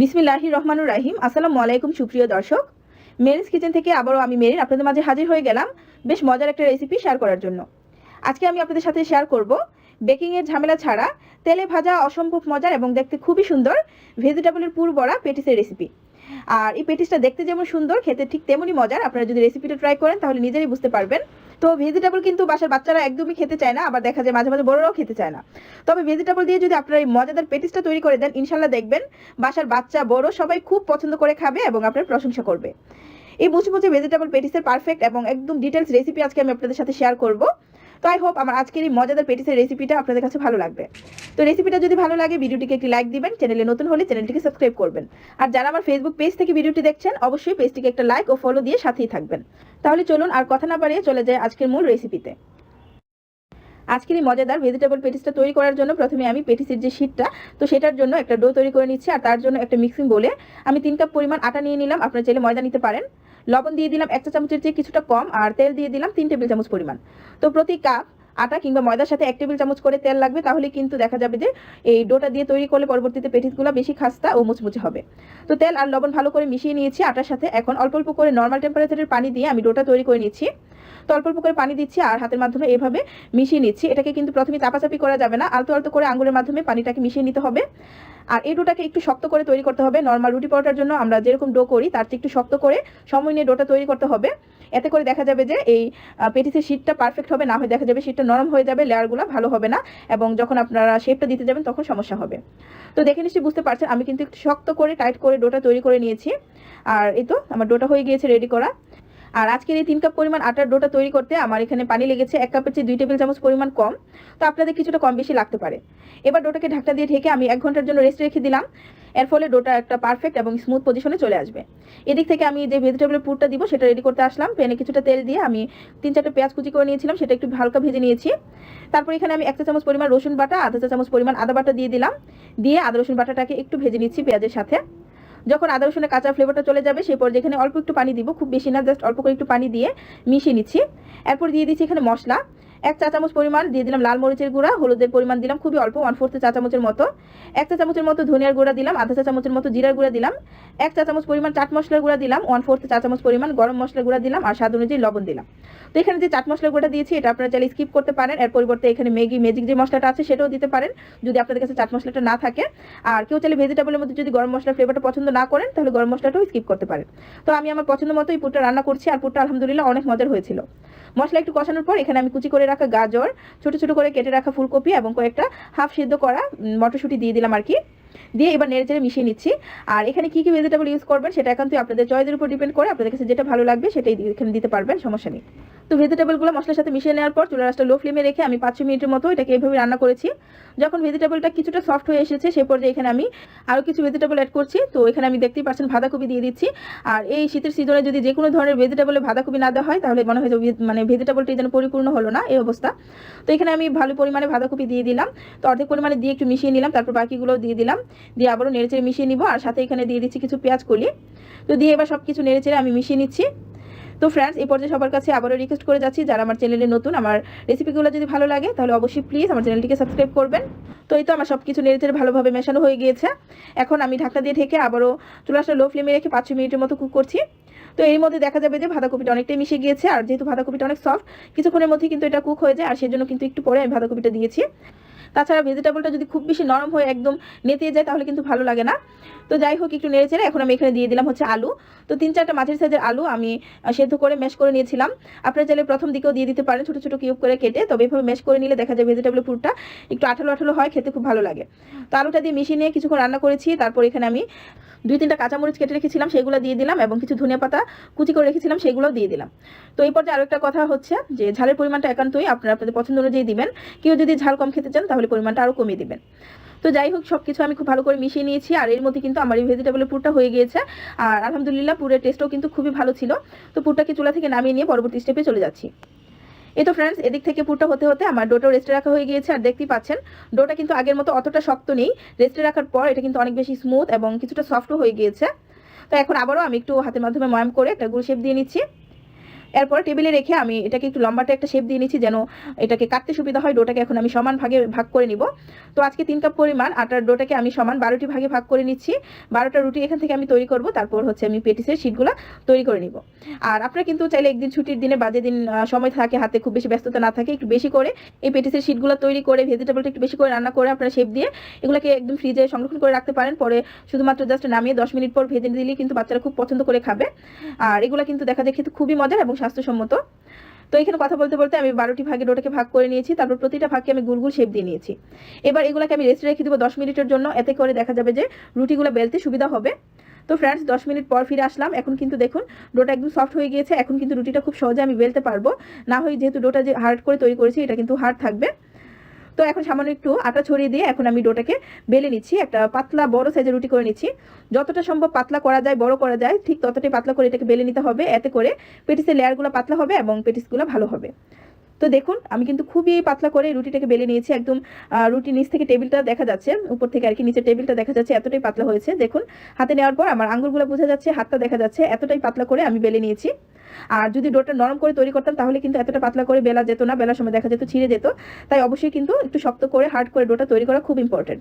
বিসমিল্লাহি রহমানুর রাহিম। আসসালামু আলাইকুম, সুপ্রিয় দর্শক। মেরিস কিচেন থেকে আবারও আমি মেরিন আপনাদের মাঝে হাজির হয়ে গেলাম বেশ মজার একটা রেসিপি শেয়ার করার জন্য। আজকে আমি আপনাদের সাথে শেয়ার করব বেকিংয়ের ঝামেলা ছাড়া তেলে ভাজা অসম্ভব মজার এবং দেখতে খুবই সুন্দর ভেজিটেবলের পুর বড়া পেটিসের রেসিপি আর এই পেটিসটা দেখতে যেমন সুন্দর, খেতে ঠিক তেমনই মজার। আপনারা যদি রেসিপিটা ট্রাই করেন, তাহলে নিজেরই বুঝতে পারবেন তো ভেজিটেবল কিন্তু বাসার বাচ্চারা একদমই খেতে চায় না, আবার দেখা যায় মাঝে মাঝে বড়রাও খেতে চায় না। তবে ভেজিটেবল দিয়ে যদি আপনারা এই মজাদার পেটিসটা তৈরি করে দেন ইনশাল্লাহ দেখবেন বাসার বাচ্চা বড় সবাই খুব পছন্দ করে খাবে এবং আপনার প্রশংসা করবে। এই মুচমুচে মুচি ভেজিটেবল পেটিসের পারফেক্ট এবং একদম ডিটেলস রেসিপি আজকে আমি আপনাদের সাথে শেয়ার করব। তো আই হোপ আমার আজকের এই মজাদার পেটিসের রেসিপিটা আপনাদের কাছে ভালো লাগবে। তো রেসিপিটা যদি ভালো লাগে, ভিডিওটিকে একটি লাইক দিবেন চ্যানেলে নতুন হলে চ্যানেলটিকে সাবস্ক্রাইব করবেন। আর যারা আমার ফেসবুক পেজ থেকে ভিডিওটি দেখছেন, অবশ্যই পেজটিকে একটা লাইক ও ফলো দিয়ে সাথেই থাকবেন। তাহলে চলুন আর কথা না বাড়িয়ে চলে যায় আজকের মূল রেসিপিতে আজকের এই মজাদার ভেজিটেবল পেটিসটা তৈরি করার জন্য প্রথমে আমি পেটিসের যে শীটটা তো সেটার জন্য একটা ডো তৈরি করে নিচ্ছি, আর তার জন্য একটা মিক্সিং বলে আমি তিন কাপ পরিমাণ আটা নিয়ে নিলাম। আপনারা চাইলে ময়দা নিতে পারেন। লবণ দিয়ে দিলাম, এক চা চামচের চেয়ে কিছুটা কম, আর তেল দিয়ে দিলাম তিন টেবিল চামচ পরিমাণ। তো প্রতি কাপ আটা কিংবা ময়দার সাথে এক টেবিল চামচ করে তেল লাগবে, তাহলে কিন্তু দেখা যাবে যে এই ডোটা দিয়ে তৈরি করলে পরবর্তীতে পেটিসগুলো বেশি খাস্তা ও মুচমুচে হবে। তো তেল আর লবণ ভালো করে মিশিয়ে নিয়েছি আটার সাথে। এখন অল্প অল্প করে নর্মাল টেম্পারেচারের পানি দিয়ে আমি ডোটা তৈরি করে নিচ্ছি। তো অল্প অল্প করে পানি দিচ্ছি আর হাতের মাধ্যমে এভাবে মিশিয়ে নিচ্ছি। এটাকে কিন্তু প্রথমে চাপাচাপি করা যাবে না, আলতো আলতো করে আঙুলের মাধ্যমে পানিটাকে মিশিয়ে নিতে হবে। আর এই ডোটাকে একটু শক্ত করে তৈরি করতে হবে। নর্মাল রুটি পরোটার জন্য আমরা যেরকম ডো করি, তার চেয়ে একটু শক্ত করে সময় নিয়ে ডোটা তৈরি করতে হবে। এতে করে দেখা যাবে যে এই পেটিসের শীটটা পারফেক্ট হবে, না হয়ে দেখা যাবে শীটটা নরম হয়ে যাবে, লেয়ারগুলো ভালো হবে না এবং যখন আপনারা শেপটা দিতে যাবেন তখন সমস্যা হবে। তো দেখে নিশ্চয়ই বুঝতে পারছেন, আমি কিন্তু একটু শক্ত করে টাইট করে ডোটা তৈরি করে নিয়েছি। আর এই তো, আমার ডোটা হয়ে গিয়েছে রেডি করা। আর আজকের এই তিন কাপ পরিমাণ আটার ডোটা তৈরি করতে আমার এখানে পানি লেগেছে এক কাপের চেয়ে দুই টেবিল চামচ পরিমাণ কম। তো আপনাদের কিছুটা কম বেশি লাগতে পারে। এবার ডোটাকে ঢাকটা দিয়ে ঢেকে আমি এক ঘণ্টার জন্য রেস্ট রেখে দিলাম। এর ফলে ডোটা একটা পারফেক্ট এবং স্মুথ পজিশনে চলে আসবে। এদিক থেকে আমি যে ভেজিটেবলের পুরটা দিব, সেটা রেডি করতে আসলাম। প্যানে কিছুটা তেল দিয়ে আমি তিন চারটে পেঁয়াজ কুচি করে নিয়েছিলাম, সেটা একটু হালকা ভেজে নিয়েছি। তারপর এখানে আমি এক চা চামচ পরিমাণ রসুন বাটা, আধা চা চামচ পরিমাণ আদা বাটা দিয়ে দিলাম। দিয়ে আদা রসুন বাটাটাকে একটু ভেজে নিচ্ছি পেঁয়াজের সাথে। যখন আদা রসুনের কাঁচা ফ্লেভারটা চলে যাবে, সেই পর্যায়ে যেখানে অল্প একটু পানি দিব, খুব বেশি না জাস্ট অল্প করে একটু পানি দিয়ে মিশিয়ে নিচ্ছি। এরপর দিয়ে দিচ্ছি এখানে মশলা। এক চা চামচ পরিমাণ দিয়ে দিলাম লাল মরিচের গুঁড়া, হলুদের পরিমাণ দিলাম খুবই অল্প ওয়ান ফোর্থ চা চামচের মতো। এক চা চামচের মতো ধনিয়ার গুঁড়া দিলাম, আধা চা চামচের মতো জিরার গুঁড়া দিলাম। এক চা চামচ পরিমাণ চাট মশলার গুঁড়া দিলাম ওয়ান ফোর্থ চা চামচ পরিমাণ গরম মশলার গুঁড়া দিলাম আর স্বাদ অনুযায়ী লবণ দিলাম। তো এখানে যে চাট মশলার গুঁড়া দিয়েছি, এটা আপনারা চাইলে স্কিপ করতে পারেন। এর পরিবর্তে এখানে ম্যাগি, ম্যাজিক যে মশলাটা আছে, সেটাও দিতে পারেন। যদি আপনাদের কাছে চাট মশলাটা না থাকে। আর কেউ চাইলে ভেজিটেবলের মধ্যে যদি গরম মশলার ফ্লেভারটা পছন্দ না করেন, তাহলে গরম মশলাটাও স্কিপ করতে পারেন। তো আমি আমার পছন্দ মতো এই পুরটা রান্না করছি আর পুরটা আলহামদুলিল্লাহ অনেক মজার হয়েছিল। মশলা একটু কষানোর পর এখানে আমি কুচি করে রাখা গাজর, ছোট ছোট করে কেটে রাখা ফুলকপি এবং কয়েকটা হাফ সিদ্ধ করা মটরশুঁটি দিয়ে দিলাম আর কি দিয়ে এবার নেড়ে চেড়ে মিশিয়ে নিচ্ছি। আর এখানে কি কি ভেজিটেবল ইউজ করবেন সেটা একান্তই আপনাদের চয়েসের উপর ডিপেন্ড করে আপনাদের কাছে যেটা ভালো লাগবে সেটাই এখানে দিতে পারবেন, সমস্যা নেই। তো ভেজিটেবলগুলো মশলার সাথে মিশিয়ে নেওয়ার পর চুলা রাসটা লো ফ্লেমে রেখে আমি পাঁচ মিনিটের মতো এটাকে এইভাবে রান্না করেছি। যখন ভেজিটেবলটা কিছুটা সফট হয়ে এসেছে, সে পর্যায়ে এখানে আমি আরও কিছু ভেজিটেবল অ্যাড করছি। তো এখানে আমি দেখতেই পাচ্ছেন বাঁধাকপি দিয়ে দিচ্ছি। আর এই শীতের সিজনে যদি যে কোনো ধরনের ভেজিটেবলে বাঁধাকপি না দেওয়া হয়, তাহলে মনে হয় যে মানে ভেজিটেবলটি যেন পরিপূর্ণ হলো না, এই অবস্থা। তো এখানে আমি ভালো পরিমাণে বাঁধাকপি দিয়ে দিলাম। তো অর্ধেক পরিমাণে দিয়ে একটু মিশিয়ে নিলাম, তারপর বাকিগুলো দিয়ে দিলাম। দিয়ে আবারও নেড়েচেড়ে মিশিয়ে নিব, আর সাথে এখানে দিয়ে দিচ্ছি কিছু পেঁয়াজ কলি। তো দিয়ে এবার সব কিছু নেড়েচেড়ে আমি মিশিয়ে নিচ্ছি। তো ফ্রেন্ডস এই পর্যায়ে সবার কাছে আবারও রিকোয়েস্ট করে যাচ্ছি, যারা আমার চ্যানেলে নতুন, আমার রেসিপিগুলো যদি ভালো লাগে, তাহলে অবশ্যই প্লিজ আমার চ্যানেলটিকে সাবস্ক্রাইব করবেন। তো এই তো আমার সব কিছু নেড়েচেড়ে ভালোভাবে মেশানো হয়ে গিয়েছে। এখন আমি ঢাকনা দিয়ে ঢেকে আবারও চুলাটা লো ফ্লেমে রেখে পাঁচ মিনিটের মতো কুক করছি। তো এর মধ্যে দেখা যাবে যে বাঁধাকপিটা অনেকটাই মিশে গিয়েছে, আর যেহেতু বাঁধাকপিটা অনেক সফট কিছুক্ষণের মধ্যেই কিন্তু এটা কুক হয়ে যায়, আর সেজন্য কিন্তু একটু পরে আমি বাঁধাকপিটা দিয়েছি। তাছাড়া ভেজিটেবলটা যদি খুব বেশি নরম হয়ে একদম নেতিয়ে যায়, তাহলে কিন্তু ভালো লাগে না। তো যাই হোক, একটু নেড়ে চেড়ে এখন আমি এখানে দিয়ে দিলাম হচ্ছে আলু। তো তিন চারটা মাঝের সাইজের আলু আমি সেদ্ধ করে ম্যাশ করে নিয়েছিলাম। আপনারা চাইলে প্রথম দিকেও দিয়ে দিতে পারেন, ছোটো ছোটো কিউব করে কেটে। তবে এভাবে ম্যাশ করে নিলে দেখা যায় ভেজিটেবল ফুডটা একটু আঠালো আঠালো হয়, খেতে খুব ভালো লাগে। তো আলুটা দিয়ে মিশিয়ে নিয়ে কিছুক্ষণ রান্না করেছি। তারপর এখানে আমি দুই তিনটা কাঁচামরিচ কেটে রেখেছিলাম, সেগুলো দিয়ে দিলাম এবং কিছু ধনিয়া পাতা কুচি করে রেখেছিলাম, সেগুলোও দিয়ে দিলাম। তো এই পর্যায়ে আরেকটা কথা হচ্ছে যে ঝালের পরিমাণটা একান্তই আপনারা আপনাদের পছন্দ অনুযায়ী দিবেন। কেউ যদি ঝাল কম খেতে চান তাহলে পরিমাণটা আরও কমিয়ে দিবেন। তো যাই হোক সব কিছু আমি খুব ভালো করে মিশিয়ে নিয়েছি আর এর মধ্যে কিন্তু আমার এই ভেজিটেবলের পুরটা হয়ে গিয়েছে। আর আলহামদুলিল্লাহ পুরের টেস্টও কিন্তু খুবই ভালো ছিল। তো পুরটাকে চুলা থেকে নামিয়ে নিয়ে পরবর্তী স্টেপে চলে যাচ্ছি। এই তো ফ্রেন্ডস এদিক থেকে পুরটা হতে হতে আমার ডোটা রেস্টে রাখা হয়ে গিয়েছে, আর দেখতেই পাচ্ছেন, ডোটা কিন্তু আগের মতো অতটা শক্ত নেই। রেস্টে রাখার পর এটা কিন্তু অনেক বেশি স্মুথ এবং কিছুটা সফটও হয়ে গিয়েছে। তো এখন আবারও আমি একটু হাতের মাধ্যমে ময়াম করে একটা গুল শেপ দিয়ে নিচ্ছি। এরপর টেবিলে রেখে আমি এটাকে একটু লম্বাটে একটা শেপ দিয়ে নিচ্ছি যেন এটাকে কাটতে সুবিধা হয়। ডোটাকে এখন আমি সমান ভাগে ভাগ করে নিব। তো আজকে তিন কাপ পরিমাণ আটার ডোটাকে আমি সমান বারোটি ভাগে ভাগ করে নিচ্ছি। বারোটা রুটি এখান থেকে আমি তৈরি করব, তারপর হচ্ছে আমি পেটিসের শিটগুলো তৈরি করে নিব। আর আপনারা কিন্তু চাইলে একদিন ছুটির দিনে বাজে দিন সময় থাকে, হাতে খুব বেশি ব্যস্ততা না থাকে, একটু বেশি করে এই পেটিসের শিটগুলো তৈরি করে ভেজিটেবলটা একটু বেশি করে রান্না করে আপনারা শেপ দিয়ে এগুলোকে একদম ফ্রিজে সংরক্ষণ করে রাখতে পারেন। পরে শুধুমাত্র জাস্ট নামিয়ে দশ মিনিট পর ভেজে দিলেই কিন্তু বাচ্চারা খুব পছন্দ করে খাবে। আর এগুলো কিন্তু দেখা যায় খেতে খুবই মজার এবং স্বাস্থ্যসম্মত। তো এখানে কথা বলতে বলতে আমি বারোটি ভাগে ডোটাকে ভাগ করে নিয়েছি, তারপর প্রতিটা ভাগকে আমি গুলগুল গুল শেপ দিয়ে নিয়েছি। এবার এগুলোকে আমি রেস্টে রেখে দেবো দশ মিনিটের জন্য, এতে করে দেখা যাবে যে রুটিগুলো বেলতে সুবিধা হবে। তো ফ্রেন্ডস দশ মিনিট পর ফিরে আসলাম। এখন কিন্তু দেখুন, ডোটা একদম সফট হয়ে গিয়েছে। এখন কিন্তু রুটিটা খুব সহজে আমি বেলতে পারব। না হয় যেহেতু ডোটা যে হার্ড করে তৈরি করেছি, এটা কিন্তু হার্ড থাকবে। তো এখন সামান্য একটু আটা ছড়িয়ে দিয়ে এখন আমি ডোটাকে বেলে নিচ্ছি। একটা পাতলা বড় সাইজের রুটি করে নিচ্ছি। যতটা সম্ভব পাতলা করা যায়, বড় করা যায়, ঠিক ততটাই পাতলা করে এটাকে বেলে নিতে হবে। এতে করে পেটিসের লেয়ারগুলো পাতলা হবে এবং পেটিসগুলো ভালো হবে। তো দেখুন, আমি কিন্তু খুবই পাতলা করে রুটিটাকে বেলে নিয়েছি। একদম রুটি নিচ থেকে টেবিলটা দেখা যাচ্ছে, উপর থেকে আর কি নিচে টেবিলটা দেখা যাচ্ছে এতটাই পাতলা হয়েছে। দেখুন, হাতে নেওয়ার পর আমার আঙ্গুলগুলো বোঝা যাচ্ছে, হাতটা দেখা যাচ্ছে এতটাই পাতলা করে আমি বেলে নিয়েছি। আর যদি ডোটা নরম করে তৈরি করতাম, তাহলে কিন্তু এতটা পাতলা করে বেলা যেত না, বেলার সময় দেখা যেত ছিঁড়ে যেত। তাই অবশ্যই কিন্তু একটু শক্ত করে, হার্ড করে ডোটা তৈরি করা খুব ইম্পর্টেন্ট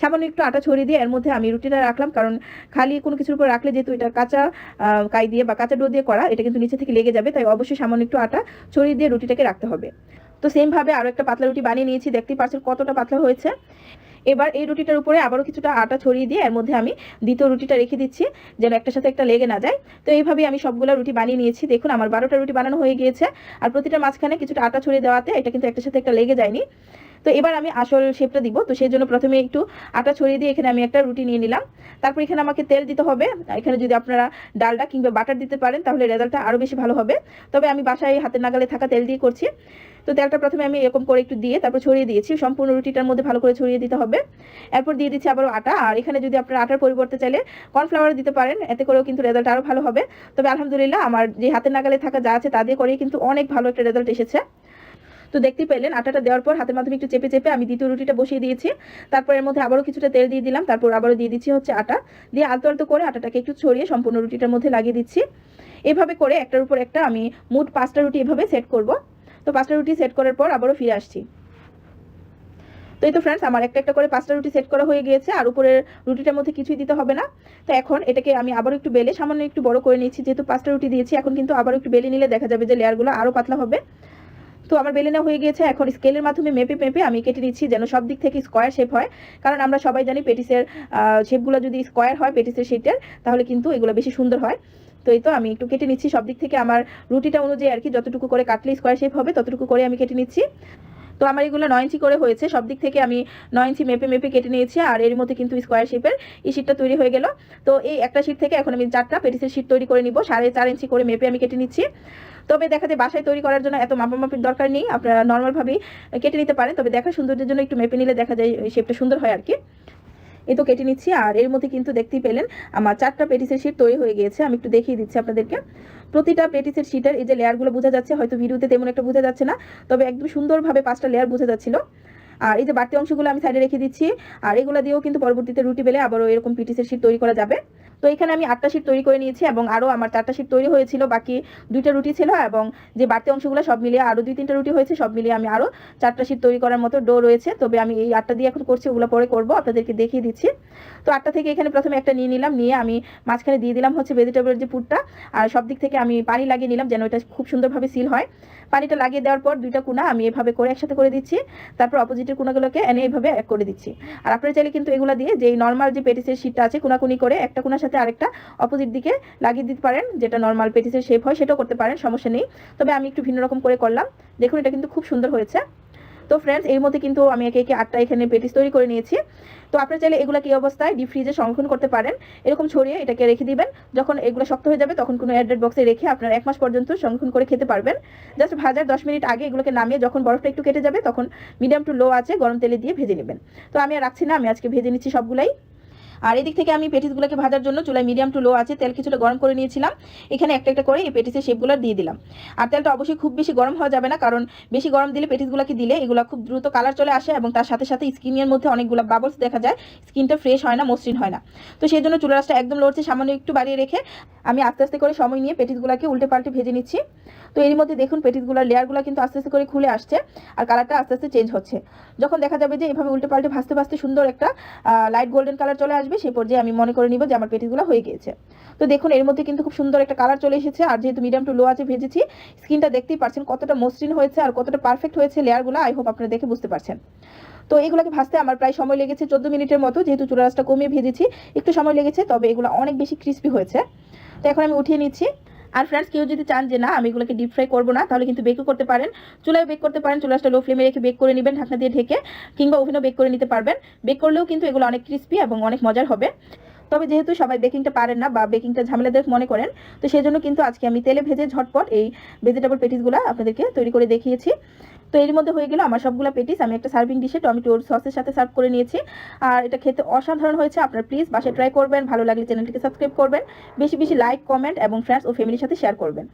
সামান্য একটু আটা ছড়িয়ে দিয়ে এর মধ্যে আমি রুটিটা রাখলাম, কারণ খালি কোনো কিছুর উপর রাখলে যেহেতু এটা কাঁচা কাই দিয়ে বা কাঁচা ডো দিয়ে করা, এটা কিন্তু নিচে থেকে লেগে যাবে। তাই অবশ্যই সামান্য একটু আটা ছড়িয়ে দিয়ে রুটিটাকে রাখতে হবে। তো সেমভাবে আরও একটা পাতলা রুটি বানিয়ে নিয়েছি, দেখতেই পারছেন কতটা পাতলা হয়েছে। এবার এই রুটিটার উপরে আবারও কিছুটা আটা ছড়িয়ে দিয়ে এর মধ্যে আমি দ্বিতীয় রুটিটা রেখে দিচ্ছি, যেন একটা সাথে একটা লেগে না যায়। তো এইভাবেই আমি সবগুলো রুটি বানিয়ে নিয়েছি। দেখুন, আমার বারোটা রুটি বানানো হয়ে গিয়েছে। আর প্রতিটা মাঝখানে কিছুটা আটা ছড়িয়ে দেওয়াতে এটা কিন্তু একটা সাথে একটা লেগে যায়নি। তো এবার আমি আসল শেপটা দিব। তো সেই জন্য প্রথমে একটু আটা ছড়িয়ে দিয়ে এখানে আমি একটা রুটি নিয়ে নিলাম। তারপর এখানে আমাকে তেল দিতে হবে। এখানে যদি আপনারা ডালটা কিংবা বাটার দিতে পারেন, তাহলে রেজাল্টটা আরও বেশি ভালো হবে। তবে আমি বাসায় হাতের নাগালে থাকা তেল দিয়ে করছি। তো তেলটা প্রথমে আমি এরকম করে একটু দিয়ে তারপর ছড়িয়ে দিয়েছি। সম্পূর্ণ রুটিটার মধ্যে ভালো করে ছড়িয়ে দিতে হবে। এরপর দিয়ে দিচ্ছি আবারও আটা। আর এখানে যদি আপনারা আটার পরিবর্তে চাইলে কর্নফ্লাওয়ার দিতে পারেন, এতে করেও কিন্তু রেজাল্ট আরও ভালো হবে। তবে আলহামদুলিল্লাহ, আমার যে হাতের নাগালে থাকা যা আছে তা দিয়ে করেই কিন্তু অনেক ভালো একটা রেজাল্ট এসেছে। তো দেখতে পেলেন, আটাটা দেওয়ার পর হাতের মাধ্যমে একটু চেপে চেপে আমি দ্বিতীয় রুটিটা বসিয়ে দিয়েছি। তারপর এর মধ্যে আবারও কিছুটা তেল দিয়ে দিলাম, তারপর আবারও দিয়ে দিচ্ছি হচ্ছে আটা। দিয়ে আলতো আলতো করে আটাটাকে একটু ছড়িয়ে সম্পূর্ণ রুটিটার মধ্যে লাগিয়ে দিচ্ছি। এভাবে করে একটার উপর একটা আমি মোট পাঁচটা রুটি এভাবে সেট করব। তো পাঁচটা রুটি সেট করার পর আবারও ফিরে আসছি। তো এই তো ফ্রেন্ডস আমার একটা একটা করে পাঁচটা রুটি সেট করা হয়ে গিয়েছে, আর উপরের রুটিটার মধ্যে কিছুই দিতে হবে না। তো এখন এটাকে আমি আবারও একটু বেলে, সামান্য একটু বড় করে নিচ্ছি যেহেতু পাঁচটা রুটি দিয়েছি, এখন কিন্তু আবারও একটু বেলে নিলে দেখা যাবে যে লেয়ারগুলো আরও পাতলা হবে। তো আমার বেলে হয়ে গিয়েছে। এখন স্কেলের মাধ্যমে মেপে মেপে আমি কেটে নিচ্ছি যেন সব দিক থেকে স্কোয়ার শেপ হয়। কারণ আমরা সবাই জানি পেটিসের শেপগুলো যদি স্কোয়ার হয় পেটিসের শেপটার তাহলে কিন্তু এগুলো বেশি সুন্দর হয়। তো এই তো আমি একটু কেটে নিচ্ছি সব দিক থেকে আমার রুটিটা অনুযায়ী আর কি, যতটুকু করে কাটলে স্কোয়ার শেপ হবে, ততটুকু করে আমি কেটে নিচ্ছি। তো আমার এগুলো নয় ইঞ্চি করে হয়েছে। সব দিক থেকে আমি নয় ইঞ্চি মেপে মেপে কেটে নিয়েছি আর এর মধ্যে কিন্তু স্কোয়ার শেপের এই শিটটা তৈরি হয়ে গেল। তো এই একটা শিট থেকে এখন আমি চারটা পেটিসের শিট তৈরি করে নিব। সাড়ে চার ইঞ্চি করে মেপে আমি কেটে নিচ্ছি। তবে দেখা যায় বাসায় তৈরি করার জন্য এত মাপামাপির দরকার নেই। আপনারা নর্মালভাবেই কেটে নিতে পারেন। তবে দেখা সৌন্দর্যের জন্য একটু মেপে নিলে দেখা যায় শেপটা সুন্দর হয় আর কি। এই তো কেটে নিচ্ছি। আর এর মধ্যে কিন্তু দেখতেই পেলেন, আমার চারটা পেটিসের শিট তৈরি হয়ে গিয়েছে। আমি একটু দেখিয়ে দিচ্ছি আপনাদেরকে। প্রতিটা পেটিসের শিটের এই যে লেয়ারগুলো বোঝা যাচ্ছে, হয়তো ভিডিওতে তেমন একটা বোঝা যাচ্ছে না, তবে একদম সুন্দরভাবে পাঁচটা লেয়ার বোঝা যাচ্ছিল। আর এই যে বাড়তি অংশগুলো আমি সাইডে রেখে দিচ্ছি। আর এগুলো দিয়েও কিন্তু পরবর্তীতে রুটি বেলে আবারও এরকম পিটিসের শিট তৈরি করা যাবে। তো এখানে আমি আটটা শিট তৈরি করে নিয়েছি এবং আরও আমার চারটা শিট তৈরি হয়েছিল। বাকি দুইটা রুটি ছিল এবং যে বাড়তি অংশগুলো সব মিলিয়ে আরও দুই তিনটা রুটি হয়েছে, সব মিলিয়ে আমি আরও চারটা শিট তৈরি করার মতো ডো রয়েছে। তবে আমি এই আটটা দিয়ে এখন করছি, ওগুলো পরে করব, আপনাদেরকে দেখিয়ে দিচ্ছি। তো আটটা থেকে এখানে প্রথমে একটা নিয়ে নিলাম, নিয়ে আমি মাঝখানে দিয়ে দিলাম হচ্ছে ভেজিটেবলের যে পুরটা। আর সব দিক থেকে আমি পানি লাগিয়ে নিলাম যেন এটা খুব সুন্দরভাবে সিল হয়। পানিটা লাগিয়ে দেওয়ার পর দুইটা কোনা আমি এভাবে করে একসাথে করে দিচ্ছি। তারপর অপোজিটের কোনাগুলোকে এনে এইভাবে এক করে দিচ্ছি। আর আপনারা চাইলে কিন্তু এগুলো দিয়ে যে নর্মাল যে পেটিসের শীটটা আছে কোনাকুনি করে একটা কোনার সাথে আরেকটা অপোজিট দিকে লাগিয়ে দিতে পারেন, যেটা নর্মাল পেটিসের শেপ হয়, সেটাও করতে পারেন, সমস্যা নেই। তবে আমি একটু ভিন্ন রকম করে করলাম। দেখুন, এটা কিন্তু খুব সুন্দর হয়েছে। তো ফ্রেন্ডস এর মধ্যে কিন্তু আমি একে একে আটটা এখানে পেটিস তৈরি করে নিয়েছি। তো আপনারা চাইলে এগুলো কি অবস্থায় ডিপ ফ্রিজে সংরক্ষণ করতে পারেন। এরকম ছড়িয়ে এটাকে রেখে দিবেন। যখন এগুলো শক্ত হয়ে যাবে, তখন কোনো অ্যাড্রেড বক্সে রেখে আপনারা এক মাস পর্যন্ত সংরক্ষণ করে খেতে পারবেন। জাস্ট ভাজার দশ মিনিট আগে এগুলোকে নামিয়ে যখন বরফটা একটু কেটে যাবে, তখন মিডিয়াম টু লো আছে গরম তেলে দিয়ে ভেজে নেবেন। তো আমি আর রাখছি না, আমি আজকে ভেজে নিচ্ছি সবগুলাই। আর এদিক থেকে আমি পেটিসগুলোকে ভাজার জন্য চুলায় মিডিয়াম টু লো আছে তেল কিছুটা গরম করে নিয়েছিলাম। এখানে একটা একটা করে এই পেটিসের শেপগুলো দিয়ে দিলাম। আর তেলটা অবশ্যই খুব বেশি গরম হওয়া যাবে না, কারণ বেশি গরম দিলে পেটিসগুলোকে দিলে এগুলো খুব দ্রুত কালার চলে আসে এবং তার সাথে সাথে স্কিনের মধ্যে অনেকগুলো বাবলস দেখা যায়। স্কিনটা ফ্রেশ হয় না, মসৃণ হয় না। তো সেই জন্য চুলা রাসটা একদম লড়ছে সামান্য একটু বাড়িয়ে রেখে আমি আস্তে আস্তে করে সময় নিয়ে পেটিসগুলোকে উল্টে পাল্টে ভেজে নিচ্ছি। তো এর মধ্যে দেখুন পেটিসগুলোর লেয়ারগুলো কিন্তু আস্তে আস্তে করে খুলে আসছে আর কালারটা আস্তে আস্তে চেঞ্জ হচ্ছে। যখন দেখা যাবে যে এভাবে উল্টে পাল্টে ভাজতে ভাজতে সুন্দর একটা লাইট গোল্ডেন কালার চলে আসবে সেই পর্যায়ে আমি মনে করে নিব যে আমার পেটিসগুলো হয়ে গিয়েছে। তো দেখুন এর মধ্যে কিন্তু খুব সুন্দর একটা কালার চলে এসেছে আর যেহেতু মিডিয়াম টু লো আছে ভেজেছি স্কিনটা দেখতেই পারছেন কতটা মসৃণ হয়েছে আর কতটা পারফেক্ট হয়েছে লেয়ারগুলো আই হোপ আপনারা দেখে বুঝতে পারছেন। তো এগুলোকে ভাজতে আমার প্রায় সময় লেগেছে চোদ্দ মিনিটের মতো, যেহেতু চুলা রাসটা কমিয়ে ভেজেছি, একটু সময় লেগেছে, তবে এগুলো অনেক বেশি ক্রিস্পি হয়েছে। তো এখন আমি উঠিয়ে নিচ্ছি। আর ফ্রেন্ডস কেউ যদি চান যে না, আমি এগুলোকে ডিপ ফ্রাই করব না, তাহলে কিন্তু বেকও করতে পারেন। চুলায় বেক করতে পারেন চুলাটা লো ফ্লেমে রেখে বেক করে নেবেন, ঢাকনা দিয়ে ঢেকে, কিংবা ওভেনও বেক করে নিতে পারবেন। বেক করলেও কিন্তু এগুলো অনেক ক্রিস্পি এবং অনেক মজার হবে। তবে যেহেতু সবাই বেকিংটা পারেন না বা বেকিংটা ঝামেলাদায়ক মনে করেন, তো সেই জন্য কিন্তু আজকে আমি তেলে ভেজে ঝটপট এই ভেজিটেবল পেটিসগুলো আপনাদেরকে তৈরি করে দেখিয়েছি। তো এর মধ্যে হয়ে গেল আমার সবগুলো পেটিস, আমি একটা সার্ভিং ডিশে টমেটোর সসের সাথে সার্ভ করে নিয়েছি। আর এটা খেতে অসাধারণ হয়েছে, আপনারা প্লিজ বাসায় ট্রাই করবেন, ভালো লাগলে চ্যানেলটিকে সাবস্ক্রাইব করবেন। বেশি বেশি লাইক কমেন্ট এবং ফ্রেন্ডস ও ফ্যামিলির সাথে শেয়ার করবেন।